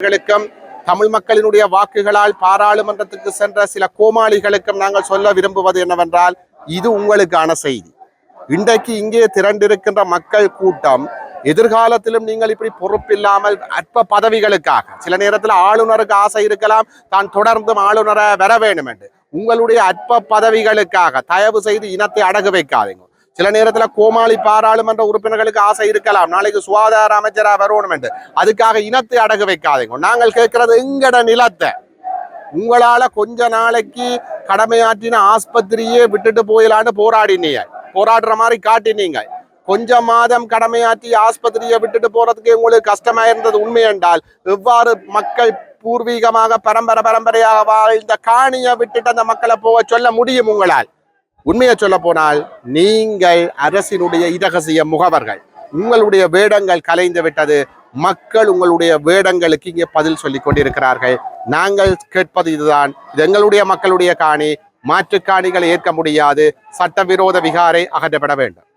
மக்களுக்கும் தமிழ் மக்களினுடைய வாக்குகளால் பாராளுமன்றத்துக்கு சென்ற சில கோமாளிகளுக்கும் நாங்கள் சொல்ல விரும்புவது என்னவென்றால் இது உங்களுக்கான செய்தி. இன்றைக்கு இங்கே திரண்டிருக்கின்ற மக்கள் கூட்டம் எதிர்காலத்திலும் நீங்கள் இப்படி பொறுப்பில்லாமல் அற்ப பதவிகளுக்காக சில நேரத்தில் ஆளுநருக்கு ஆசை இருக்கலாம் தான் தொடர்ந்தும் ஆளுநரை வர வேண்டும் என்று உங்களுடைய அற்ப பதவிகளுக்காக தயவு செய்து இனத்தை அடகு வைக்காதீங்க. சில நேரத்தில் கோமாளி பாராளுமன்ற உறுப்பினர்களுக்கு ஆசை இருக்கலாம். நாளைக்கு சுகாதார அமைச்சரா வரணும் என்று. அதுக்காக இனத்தை அடகு வைக்காதீங்க. நாங்கள் கேட்கறது எங்கட நிலத்தை? உங்களால கொஞ்ச நாளைக்கு கடமையாற்றின ஆஸ்பத்திரியே விட்டுட்டு போயிடலான்னு போராடினீங்க. போராடுற மாதிரி காட்டினீங்க. கொஞ்ச மாதம் கடமையாற்றி ஆஸ்பத்திரியை விட்டுட்டு போறதுக்கு உங்களுக்கு கஷ்டமா இருந்தது உண்மை என்றால் எவ்வாறு மக்கள் பூர்வீகமாக பரம்பரை பரம்பரையாக வாழ்ந்த காணியை விட்டுட்டு அந்த மக்களை போக சொல்ல முடியும் உங்களால்? உண்மையை சொல்ல போனால் நீங்கள் அரசினுடைய இரகசிய முகவர்கள். உங்களுடைய வேடங்கள் கலைந்து விட்டது. மக்கள் உங்களுடைய வேடங்களுக்கு இங்கே பதில் சொல்லி கொண்டிருக்கிறார்கள். நாங்கள் கேட்பது இதுதான். இது எங்களுடைய மக்களுடைய காணி. மாற்றுக்காணிகளை ஏற்க முடியாது. சட்டவிரோத விகாரை அகற்றப்பட வேண்டும்.